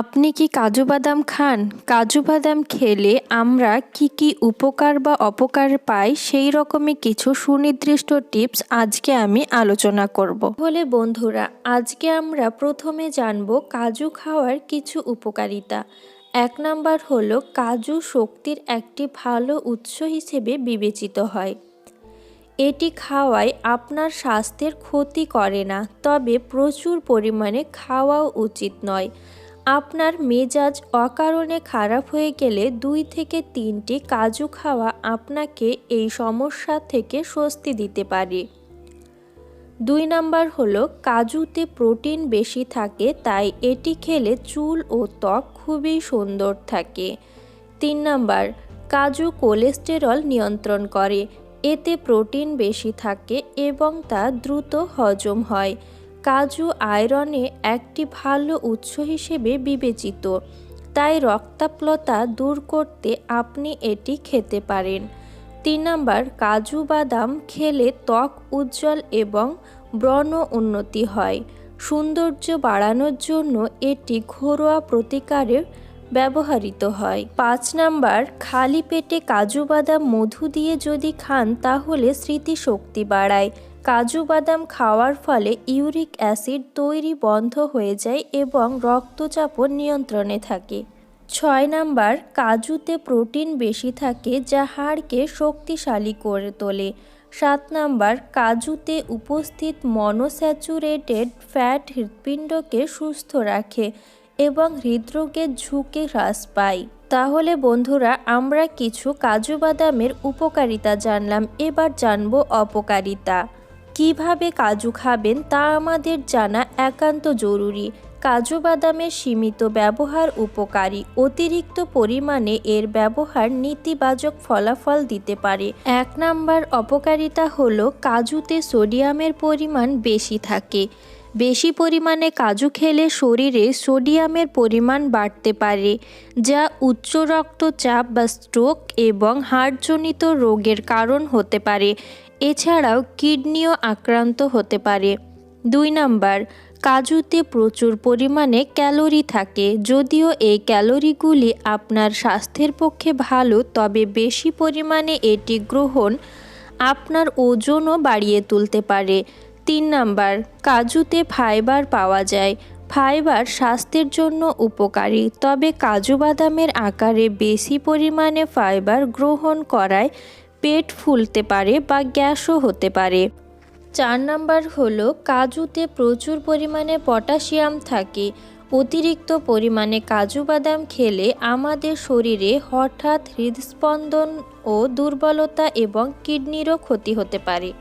আপনি কি কাজু বাদাম খান? কাজু বাদাম খেলে আমরা কি কি উপকার বা অপকার পাই সেই রকমই কিছু সুনির্দিষ্ট টিপস আজকে আমি আলোচনা করব। বলে বন্ধুরা, আজকে আমরা প্রথমে জানব কাজু খাওয়ার কিছু উপকারিতা। এক নাম্বার হলো কাজু শক্তির একটি ভালো উৎস হিসেবে বিবেচিত হয়। এটি খাওয়ায় আপনার স্বাস্থ্যের ক্ষতি করে না, তবে প্রচুর পরিমাণে খাওয়াও উচিত নয়। আপনার মেজাজ অকারণে খারাপ হয়ে গেলে দুই থেকে তিনটি কাজু খাওয়া আপনাকে এই সমস্যা থেকে স্বস্তি দিতে পারে। দুই নাম্বার হলো, কাজুতে প্রোটিন বেশি থাকে, তাই এটি খেলে চুল ও ত্বক খুবই সুন্দর থাকে। তিন নাম্বার, কাজু কোলেস্টেরল নিয়ন্ত্রণ করে, এতে প্রোটিন বেশি থাকে এবং তা দ্রুত হজম হয়। কাজু আয়রনে একটি ভালো উৎস হিসেবে বিবেচিত। তাই রক্তাপ্লতা দূর করতে আপনি এটি খেতে পারেন। তিন নাম্বার, কাজু বাদাম খেলে ত্বক উজ্জ্বল এবং ব্রণ উন্নতি হয়। সৌন্দর্য বাড়ানোর জন্য এটি ঘরোয়া প্রতিকারে ব্যবহৃত হয়। পাঁচ নাম্বার, খালি পেটে কাজু বাদাম মধু দিয়ে যদি খান তাহলে স্মৃতিশক্তি বাড়ায়। কাজু বাদাম খাওয়ার ফলে ইউরিক অ্যাসিড তৈরি বন্ধ হয়ে যায় এবং রক্তচাপও নিয়ন্ত্রণে থাকে। ছয় নাম্বার, কাজুতে প্রোটিন বেশি থাকে যা হাড়কে শক্তিশালী করে তোলে। সাত নাম্বার, কাজুতে উপস্থিত মনোস্যাচুরেটেড ফ্যাট হৃৎপিণ্ডকে সুস্থ রাখে এবং হৃদরোগের ঝুঁকি হ্রাস পায়। তাহলে বন্ধুরা, আমরা কিছু কাজু বাদামের উপকারিতা জানলাম। এবার জানব অপকারিতা। কীভাবে কাজু খাবেন তা আমাদের জানা একান্ত জরুরি। কাজু বাদামের সীমিত ব্যবহার উপকারী। অতিরিক্ত পরিমাণে এর ব্যবহার নেতিবাচক ফলাফল দিতে পারে। এক নাম্বার অপকারিতা হল কাজুতে সোডিয়ামের পরিমাণ বেশি থাকে। বেশি পরিমাণে কাজু খেলে শরীরে সোডিয়ামের পরিমাণ বাড়তে পারে, যা উচ্চ রক্তচাপ বা স্ট্রোক এবং হার্টজনিত রোগের কারণ হতে পারে। এছাড়াও কিডনিও আক্রান্ত হতে পারে। দুই নাম্বার, কাজুতে প্রচুর পরিমাণে ক্যালোরি থাকে। যদিও এই ক্যালোরিগুলি আপনার স্বাস্থ্যের পক্ষে ভালো, তবে বেশি পরিমাণে এটি গ্রহণ আপনার ওজনও বাড়িয়ে তুলতে পারে। তিন নাম্বার, কাজুতে ফাইবার পাওয়া যায়। ফাইবার স্বাস্থ্যের জন্য উপকারী, তবে কাজু বাদামের আকারে বেশি পরিমাণে ফাইবার গ্রহণ করায় পেট ফুলতে পারে বা গ্যাসও হতে পারে। চার নাম্বার হলো, কাজুতে প্রচুর পরিমাণে পটাশিয়াম থাকে। অতিরিক্ত পরিমাণে কাজু বাদাম খেলে আমাদের শরীরে হঠাৎ হৃদস্পন্দন ও দুর্বলতা এবং কিডনিরও ক্ষতি হতে পারে।